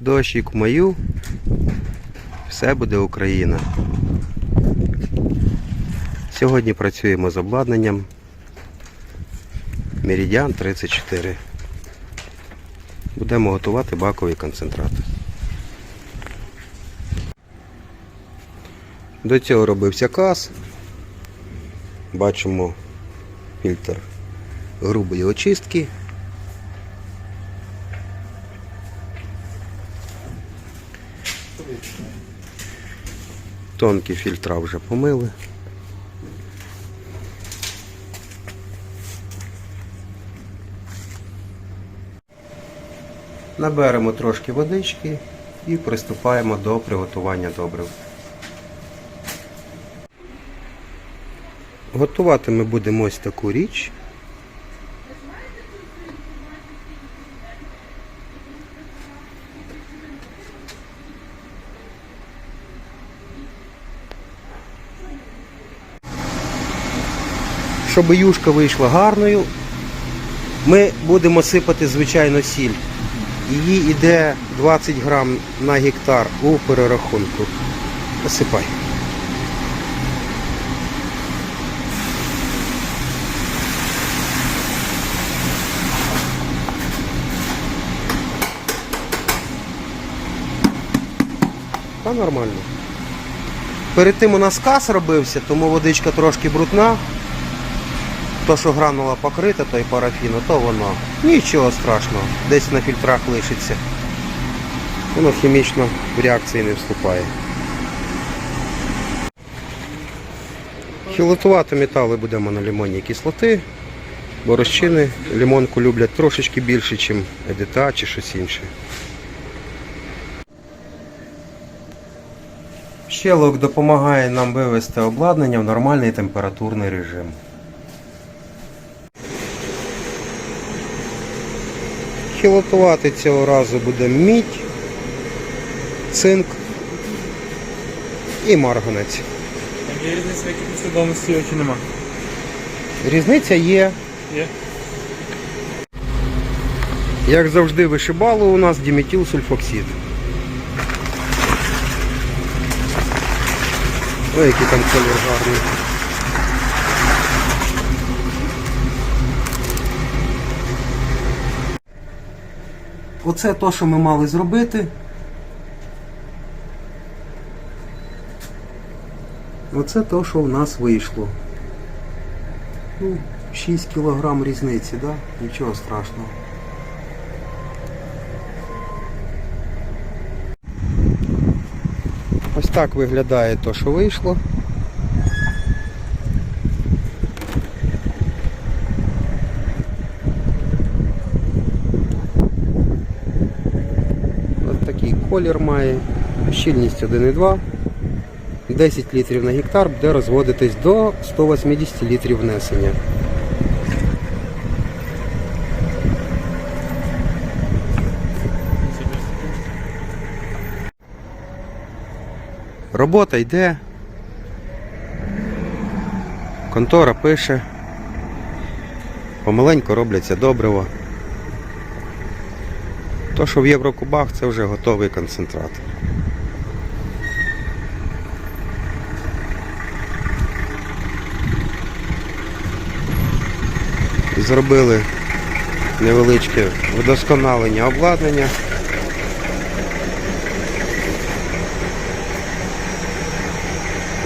Дощик мою. Все буде Україна. Сьогодні працюємо з обладнанням Meridian 34. Будемо готувати баковий концентрат. До цього робився каз. Бачимо фільтр грубої очистки. Тонкі фільтра вже помили. Наберемо трошки водички і приступаємо до приготування добрив. Готувати ми будемо ось таку річ. Щоб юшка вийшла гарною, ми будемо сипати звичайно сіль. Її йде 20 грам на гектар у перерахунку. Посипай. Та нормально. Перед тим у нас кас робився, тому водичка трошки брудна. То, що гранула покрита, то й парафіну, то воно. Нічого страшного, десь на фільтрах лишиться. Воно хімічно в реакції не вступає. Хілотувати метали будемо на лимонній кислоти, бо розчини лимонку люблять трошечки більше, ніж едита чи щось інше. Щелок допомагає нам вивести обладнання в нормальний температурний режим. Хілотувати цього разу буде мідь, цинк і марганець. Є різниця, в якій послідовності його чи нема? Різниця є. Є. Як завжди вишибало у нас діметилсульфоксид. Ой, який там колір гарний. Оце то, що ми мали зробити. Оце то, що в нас вийшло. Ну, 6 кілограм різниці, да? Нічого страшного. Ось так виглядає то, що вийшло. Ось такий колір має, щільність 1,2. 10 літрів на гектар буде розводитись до 180 літрів внесення. Робота йде. Контора пише. Помаленько робляться добрива. То, що в Єврокубах, це вже готовий концентрат. Зробили невеличке вдосконалення обладнання.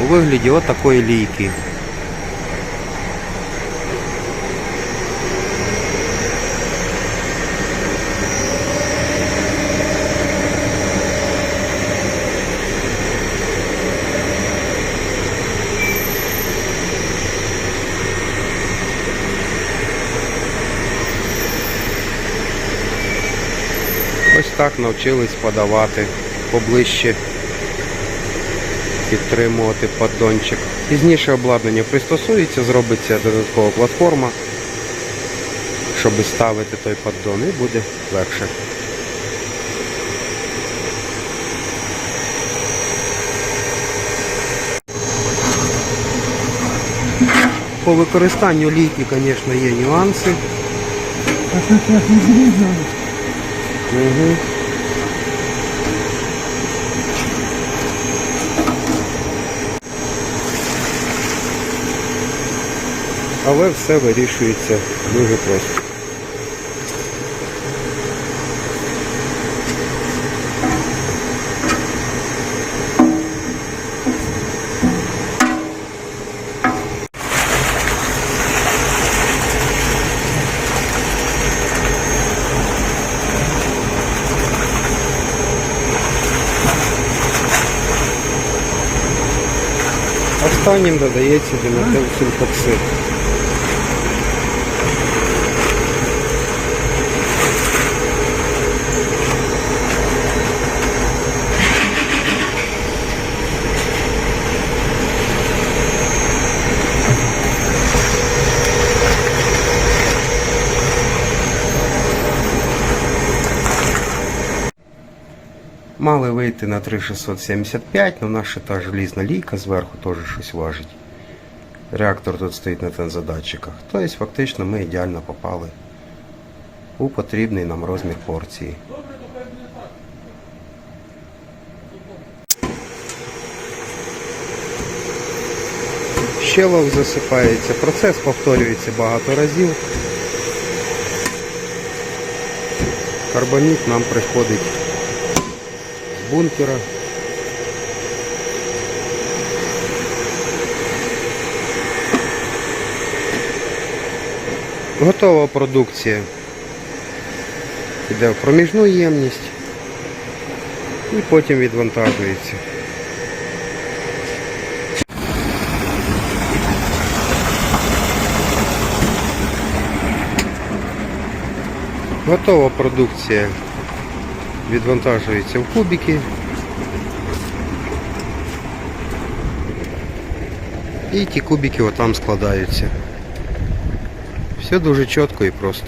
у вигляді отакої лійки. Ось так навчились подавати поближче підтримувати поддончик. Пізніше обладнання пристосується, зробиться додаткова платформа, щоб ставити той поддон і буде легше. По використанню лійки, звісно, є нюанси. Але все вирішується дуже просто. Останнім додається диметилсульфоксид. Мали вийти на 3675, але наша та желізна лійка зверху теж щось важить. Реактор тут стоїть на тензодатчиках. Тобто фактично ми ідеально попали у потрібний нам розмір порції. Щелок засипається. Процес повторюється багато разів. Карбоніт нам приходить бункера. Готова продукція. Йде в проміжну ємність і потім відвантажується. Готова продукція відвантажується в кубики. І ті кубики отам складаються. Все дуже чітко і просто.